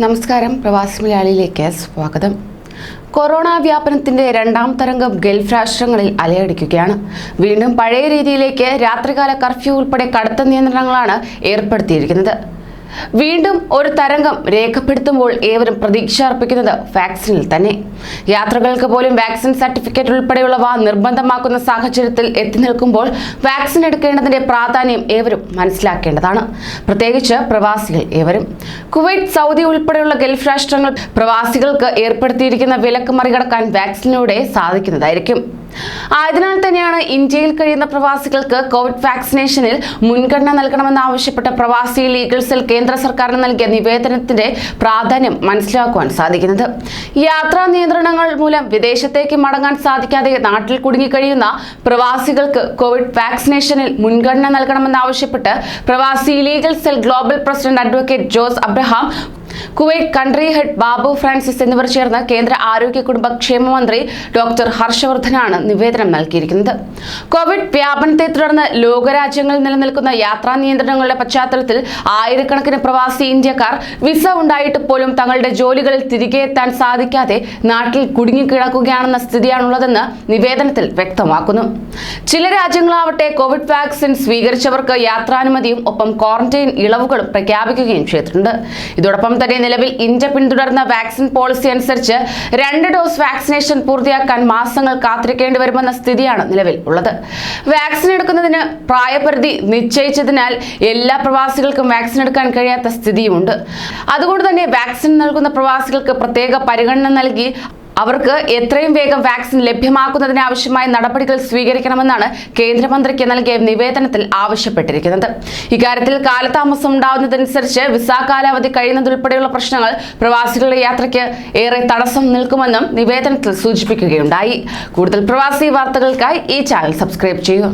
നമസ്കാരം. പ്രവാസി മലയാളിയിലേക്ക് സ്വാഗതം. കൊറോണ വ്യാപനത്തിന്റെ രണ്ടാം തരംഗം ഗൾഫ് രാഷ്ട്രങ്ങളിൽ അലയടിക്കുകയാണ്. വീണ്ടും പഴയ രീതിയിലേക്ക് രാത്രികാല കർഫ്യൂ ഉൾപ്പെടെ കടുത്ത നിയന്ത്രണങ്ങളാണ് ഏർപ്പെടുത്തിയിരിക്കുന്നത്. വീണ്ടും ഒരു തരംഗം രേഖപ്പെടുത്തുമ്പോൾ ഏവരും പ്രതീക്ഷ അർപ്പിക്കുന്നത് വാക്സിനിൽ തന്നെ. യാത്രകൾക്ക് പോലും വാക്സിൻ സർട്ടിഫിക്കറ്റ് ഉൾപ്പെടെയുള്ളവ നിർബന്ധമാക്കുന്ന സാഹചര്യത്തിൽ എത്തി നിൽക്കുമ്പോൾ വാക്സിൻ എടുക്കേണ്ടതിന്റെ പ്രാധാന്യം ഏവരും മനസ്സിലാക്കേണ്ടതാണ്. പ്രത്യേകിച്ച് പ്രവാസികൾ ഏവരും. കുവൈറ്റ് സൗദി ഉൾപ്പെടെയുള്ള ഗൾഫ് രാഷ്ട്രങ്ങൾ പ്രവാസികൾക്ക് ഏർപ്പെടുത്തിയിരിക്കുന്ന വിലക്ക് മറികടക്കാൻ വാക്സിനിലൂടെ സാധിക്കുന്നതായിരിക്കും. ആയതിനാൽ തന്നെയാണ് ഇന്ത്യയിൽ കഴിയുന്ന പ്രവാസികൾക്ക് കോവിഡ് വാക്സിനേഷനിൽ മുൻഗണന നൽകണമെന്നാവശ്യപ്പെട്ട പ്രവാസി ലീഗൽ സെൽ കേന്ദ്ര സർക്കാരിന് നൽകിയ നിവേദനത്തിന്റെ പ്രാധാന്യം മനസ്സിലാക്കുവാൻ സാധിക്കുന്നത്. യാത്രാ നിയന്ത്രണങ്ങൾ മൂലം വിദേശത്തേക്ക് മടങ്ങാൻ സാധിക്കാതെ നാട്ടിൽ കുടുങ്ങിക്കഴിയുന്ന പ്രവാസികൾക്ക് കോവിഡ് വാക്സിനേഷനിൽ മുൻഗണന നൽകണമെന്നാവശ്യപ്പെട്ട് പ്രവാസി legal cell global president advocate Jose Abraham Kuwait country head Babu Francis എന്നിവർ ചേർന്ന് കേന്ദ്ര ആരോഗ്യ കുടുംബക്ഷേമ മന്ത്രി ഡോക്ടർ ഹർഷവർദ്ധനാണ് നിവേദനം നൽകിയിരിക്കുന്നത്. കോവിഡ് വ്യാപനത്തെ തുടർന്ന് ലോകരാജ്യങ്ങളിൽ നിലനിൽക്കുന്ന യാത്രാ നിയന്ത്രണങ്ങളുടെ പശ്ചാത്തലത്തിൽ ആയിരക്കണക്കിന് പ്രവാസി ഇന്ത്യക്കാർ വിസ ഉണ്ടായിട്ട് പോലും തങ്ങളുടെ ജോലികളിൽ തിരികെ എത്താൻ സാധിക്കാതെ നാട്ടിൽ കുടുങ്ങിക്കിടക്കുകയാണെന്ന സ്ഥിതിയാണുള്ളതെന്ന് നിവേദനത്തിൽ വ്യക്തമാക്കുന്നു. ചില രാജ്യങ്ങളാവട്ടെ കോവിഡ് വാക്സിൻ സ്വീകരിച്ചവർക്ക് യാത്രാനുമതിയും ഒപ്പം ക്വാറന്റൈൻ ഇളവുകളും പ്രഖ്യാപിക്കുകയും ചെയ്തിട്ടുണ്ട്. ഇതോടൊപ്പം തന്നെ നിലവിൽ ഇന്ത്യ പിന്തുടർന്ന വാക്സിൻ പോളിസി അനുസരിച്ച് രണ്ട് ഡോസ് വാക്സിനേഷൻ പൂർത്തിയാക്കാൻ മാസങ്ങൾ കാത്തിരിക്കേണ്ടി വരുമെന്ന സ്ഥിതിയാണ് നിലവിൽ ഉള്ളത്. വാക്സിൻ എടുക്കുന്നതിന് പ്രായപരിധി നിശ്ചയിച്ചതിനാൽ എല്ലാ പ്രവാസികൾക്കും വാക്സിൻ എടുക്കാൻ കഴിയാത്ത സ്ഥിതിയുമുണ്ട്. അതുകൊണ്ട് തന്നെ വാക്സിൻ നൽകുന്ന പ്രവാസികൾക്ക് പ്രത്യേക പരിഗണന നൽകി അവർക്ക് എത്രയും വേഗം വാക്സിൻ ലഭ്യമാക്കുന്നതിനാവശ്യമായ നടപടികൾ സ്വീകരിക്കണമെന്നാണ് കേന്ദ്രമന്ത്രിക്ക് നൽകിയ നിവേദനത്തിൽ ആവശ്യപ്പെട്ടിരിക്കുന്നത്. ഇക്കാര്യത്തിൽ കാലതാമസം ഉണ്ടാവുന്നതനുസരിച്ച് വിസ കാലാവധി കഴിയുന്നതുൾപ്പെടെയുള്ള പ്രശ്നങ്ങൾ പ്രവാസികളുടെ യാത്രയ്ക്ക് ഏറെ തടസ്സം നിൽക്കുമെന്നും നിവേദനത്തിൽ സൂചിപ്പിക്കുകയുണ്ടായി. കൂടുതൽ പ്രവാസി വാർത്തകൾക്കായി ഈ ചാനൽ സബ്സ്ക്രൈബ് ചെയ്യുക.